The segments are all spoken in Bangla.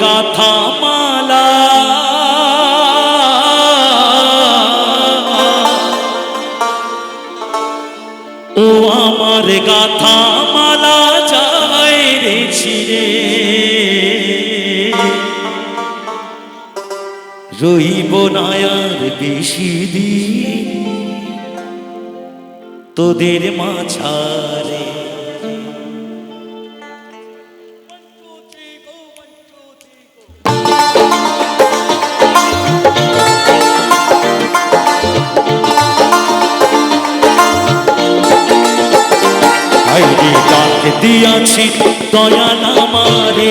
গাথা মালা। ও আমার গাথা মালা যায় রে ছিড়ে। রইব নায়ার বেশি দিন তোদের মাঝারে। দিয়াছি দয়াল আমারে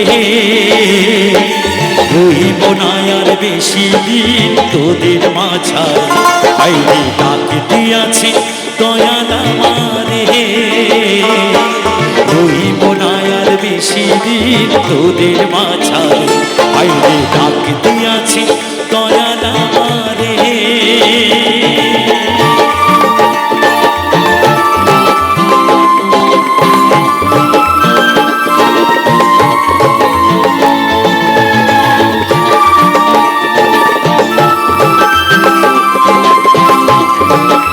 রইব না আর বেশি দিন তোদের মাঝারে আইরে দিয়াছি দয়াল আমারে রইব না আর বেশি দিন তোদের মাঝারে আইরে ডাক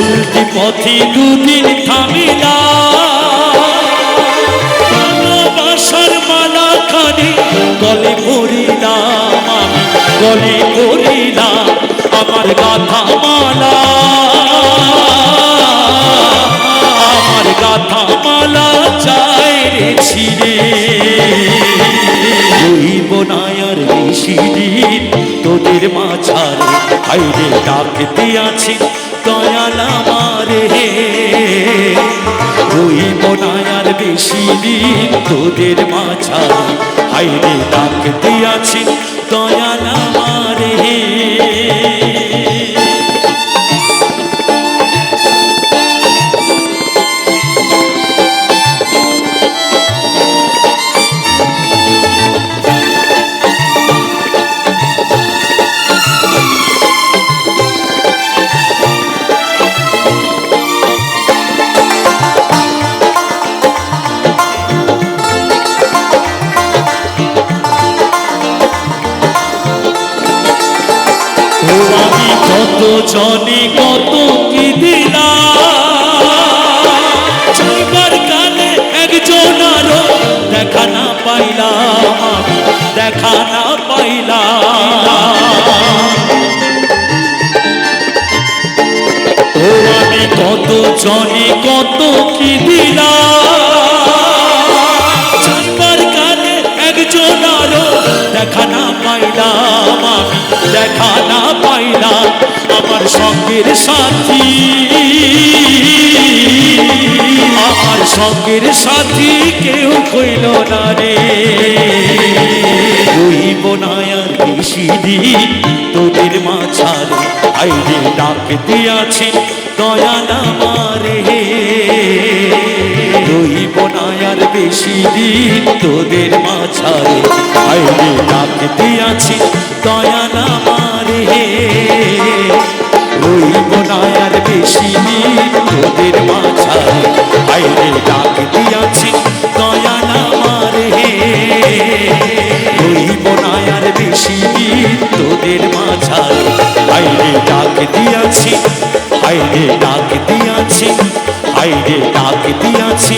চলতি পথে দুদিন ভালোবাসার মালা খানি গলে পড়িলাম গলে আমার গাথা মালা। আমার গাথা মালা চাই রে ছিড়ে। রইব না আর বেশি দিন তোদের মাঝারে হাইরে ডাকতে আছি। বেশি দিন তোদের মাছাই হাইরে ডাকতে আছি দয়াল আমারে। কত কত কি দিলাম চাইবার কালে একজন আরও দেখা না পাইলাম আমি দেখা না পাইলাম আমি কত জনে, কত কি দিলাম চাইবার কালে একজন আরও দেখা না পাইলাম আমি দেখা না পাইলাম। সঙ্গের সাথী। আমার সঙ্গের সাথী কেউ কইল না রে। রইব না আর বেশি দিন তোদের মাঝারে আইরে ডাকতে আছে দয়াল আমারে রইব না আর বেশি তোদের মাঝারে আইরে ডাকতে আছে দয়াল আমারে রইব দিয়াছি আইরে ডাক দিয়াছি আইরে ডাক দিয়াছি।